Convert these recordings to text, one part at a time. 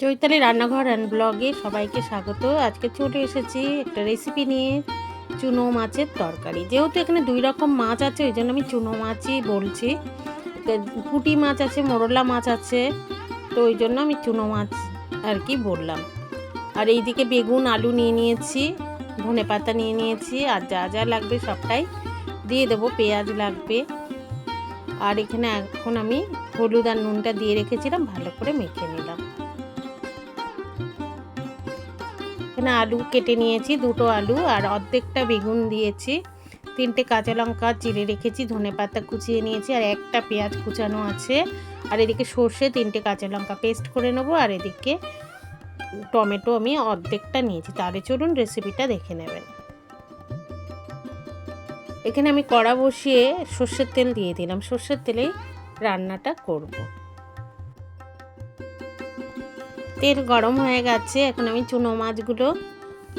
চৈতালি রান্নাঘর অ্যান্ড ব্লগে সবাইকে স্বাগত। আজকে চলে এসেছি একটা রেসিপি নিয়ে চুনো মাছের তরকারি। যেহেতু এখানে দুই রকম মাছ আছে, ওই জন্য আমি চুনো মাছই বলছি। পুঁটি মাছ আছে, মোরলা মাছ আছে, তো ওই জন্য আমি চুনো মাছ আর কি বললাম। আর এইদিকে বেগুন, আলু নিয়ে নিয়েছি, ধনে পাতা নিয়ে নিয়েছি, আর যা যা লাগবে সবটাই দিয়ে দেবো, পেঁয়াজ লাগবে। আর এখানে এখন আমি হলুদ আর নুনটা দিয়ে রেখেছিলাম, ভালো করে মেখে নিলাম। এখানে আলু কেটে নিয়েছি, দুটো আলু আর অর্ধেকটা বেগুন দিয়েছি। তিনটে কাঁচা লঙ্কা চিড়ে রেখেছি, ধনে পাতা কুচিয়ে নিয়েছি আর একটা পেঁয়াজ কুচানো আছে। আর এদিকে সর্ষে তিনটে কাঁচা লঙ্কা পেস্ট করে নেব আর এদিকে টমেটো আমি অর্ধেকটা নিয়েছি। তাহলে চলুন রেসিপিটা দেখে নেবেন। এখানে আমি কড়া বসিয়ে সর্ষের তেল দিয়ে দিলাম। সর্ষের তেলেই রান্নাটা করব। তেল গরম হয়ে গেছে, এখন আমি চুনো মাছগুলো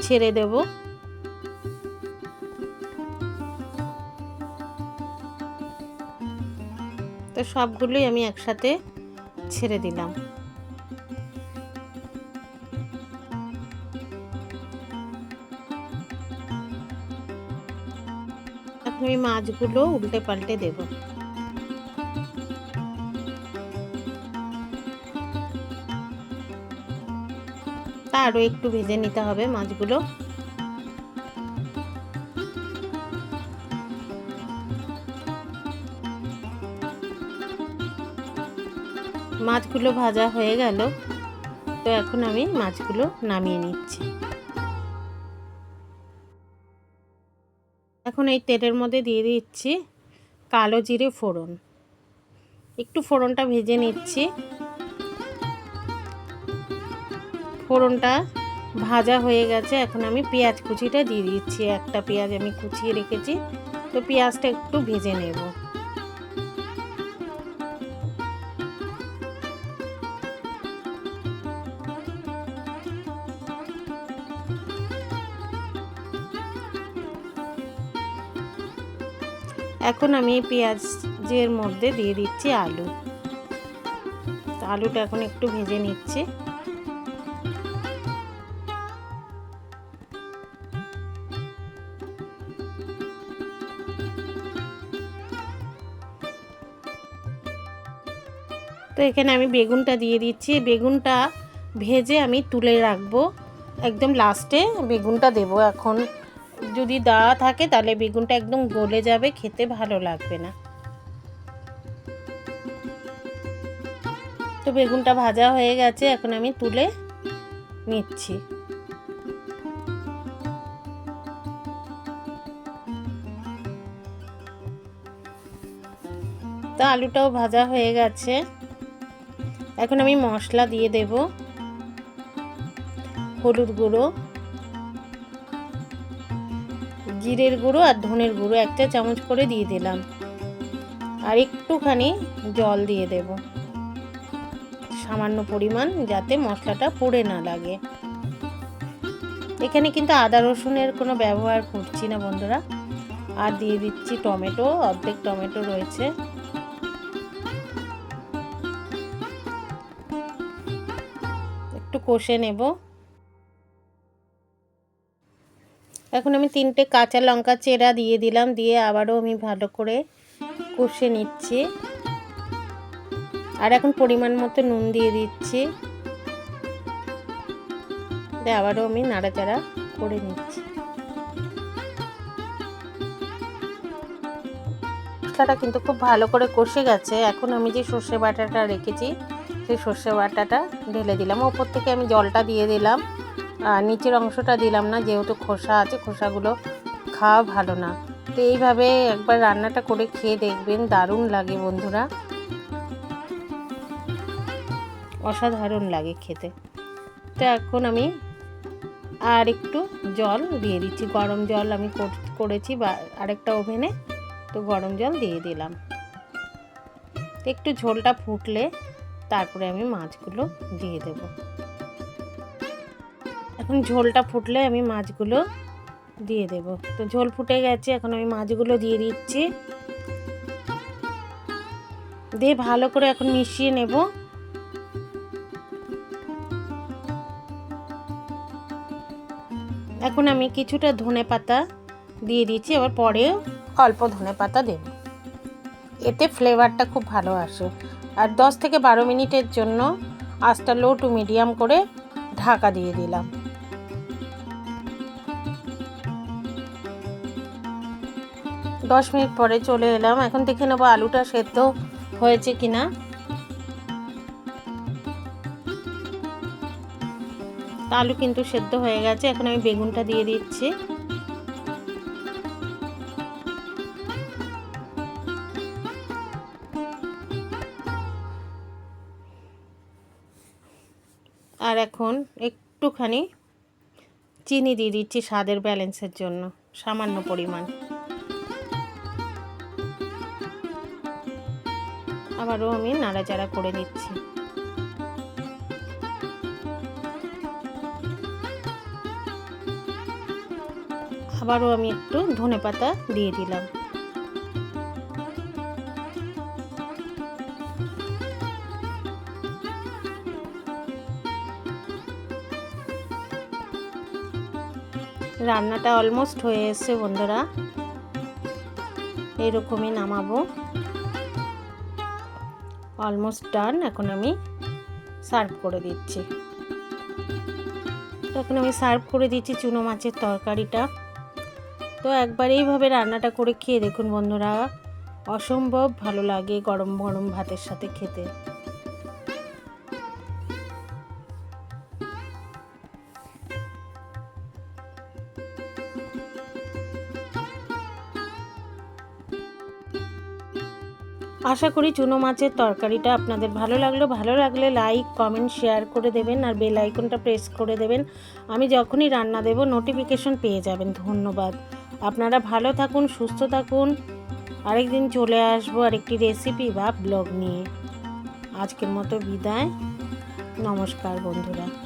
ছেড়ে দেব। তো সবগুলোই আমি একসাথে ছেড়ে দিলাম। এখন আমি মাছগুলো উল্টে পাল্টে দেব। আরও একটু ভেজে নিতে হবে মাছগুলো। মাছগুলো ভাজা হয়ে গেল। তো এখন আমি মাছগুলো নামিয়ে নিচ্ছি। এখন এই তেলের মধ্যে দিয়ে দিচ্ছি কালো জিরে ফোড়ন। একটু ফোড়নটা ভেজে নিচ্ছি। ফোড়নটা ভাজা হয়ে গেছে। এখন আমি পেঁয়াজ কুচিটা দিয়ে দিচ্ছি। একটা পেঁয়াজ আমি কুচিয়ে রেখেছি। তো পেঁয়াজটা একটু ভেজে নেব। এখন আমি পেঁয়াজের মধ্যে দিয়ে দিচ্ছি আলু। আলুটা এখন একটু ভেজে নিচ্ছি। তো এখানে আমি বেগুনটা দিয়ে দিচ্ছি। বেগুনটা ভেজে আমি তুলে রাখব। একদম লাস্টে বেগুনটা দেব এখন। যদি দেওয়া থাকে তাহলে বেগুনটা একদম গলে যাবে, খেতে ভালো লাগবে না। তো বেগুনটা ভাজা হয়ে গেছে, এখন আমি তুলে নিচ্ছি। তো আলুটাও ভাজা হয়ে গেছে। এখন আমি মশলা দিয়ে দেব। হলুদ গুঁড়ো, জিরের গুঁড়ো আর ধনের গুঁড়ো একটা চামচ করে দিয়ে দিলাম। আর একটুখানি জল দিয়ে দেব। সামান্য পরিমাণ যাতে মশলাটা পুড়ে না লাগে। এখানে কিন্তু আদা রসুনের কোনো ব্যবহার করছি না বন্ধুরা। আর দিয়ে দিচ্ছি টমেটো, অর্ধেক টমেটো রয়েছে। একটু কষে নেব। এখন আমি তিনটে কাঁচা লঙ্কা চেরা দিয়ে দিলাম, দিয়ে আবারও আমি ভালো করে কষে নিচ্ছি। আর এখন পরিমাণ মতো নুন দিয়ে দিচ্ছি। আবারও আমি নাড়াচাড়া করে নিচ্ছি। মশলাটা কিন্তু খুব ভালো করে কষে গেছে। এখন আমি যে সর্ষে বাটাটা রেখেছি সেই সর্ষে বাটাটা ঢেলে দিলাম। ওপর থেকে আমি জলটা দিয়ে দিলাম। আর নিচের অংশটা দিলাম না, যেহেতু খোসা আছে, খোসাগুলো খাওয়া ভালো না। তো এইভাবে একবার রান্নাটা করে খেয়ে দেখবেন, দারুণ লাগে বন্ধুরা। অসাধারণ লাগে খেতে। তো এখন আমি আর একটু জল দিয়ে দিচ্ছি। গরম জল আমি করেছি বা আরেকটা ওভেনে। তো গরম জল দিয়ে দিলাম। একটু ঝোলটা ফুটলে তারপরে আমি মাছগুলো দিয়ে দেব। এখন ঝোলটা ফুটলে আমি মাছগুলো দিয়ে দেব। তো ঝোল ফুটে গেছে, এখন আমি মাছগুলো দিয়ে দিচ্ছি। দিয়ে ভালো করে এখন মিশিয়ে নেব। এখন আমি কিছুটা ধনে পাতা দিয়ে দিচ্ছি, এবার পরে অল্প ধনে পাতা দেবো। এতে ফ্লেভারটা খুব ভালো আসে। আর দশ থেকে বারো মিনিটের জন্য আঁচটা লো টু মিডিয়াম করে ঢাকা দিয়ে দিলাম। দশ মিনিট পরে চলে এলাম। এখন দেখে নেব আলুটা সেদ্ধ হয়েছে কিনা। আলু কিন্তু সেদ্ধ হয়ে গেছে। এখন আমি বেগুনটা দিয়ে দিচ্ছি। আর এখন একটুখানি চিনি দিয়ে দিচ্ছি স্বাদের ব্যালেন্সের জন্য, সামান্য পরিমাণ। আবারও আমি নাড়াচাড়া করে দিচ্ছি আবারও আমি একটু ধনে পাতা দিয়ে দিলাম। রান্নাটা অলমোস্ট হয়ে এসছে বন্ধুরা। এরকমই নামাবো। অলমোস্ট ডান এখন আমি সার্ভ করে দিচ্ছি। এখন আমি সার্ভ করে দিচ্ছি চুনো মাছের তরকারিটা। তো একবার এইভাবে রান্নাটা করে খেয়ে দেখুন বন্ধুরা। অসম্ভব ভালো লাগে গরম গরম ভাতের সাথে খেতে। আশা করি চুনো মাছের তরকারিটা আপনাদের ভালো লাগল। ভালো লাগলে লাইক কমেন্ট শেয়ার করে দেবেন আর বেল আইকনটা প্রেস করে দেবেন। আমি যখনই রান্না দেব নোটিফিকেশন পেয়ে যাবেন। ধন্যবাদ। আপনারা ভালো থাকুন, সুস্থ থাকুন। আরেকদিন চলে আসব আরেকটি রেসিপি বা ব্লগ নিয়ে। আজকের মতো বিদায়। নমস্কার বন্ধুরা।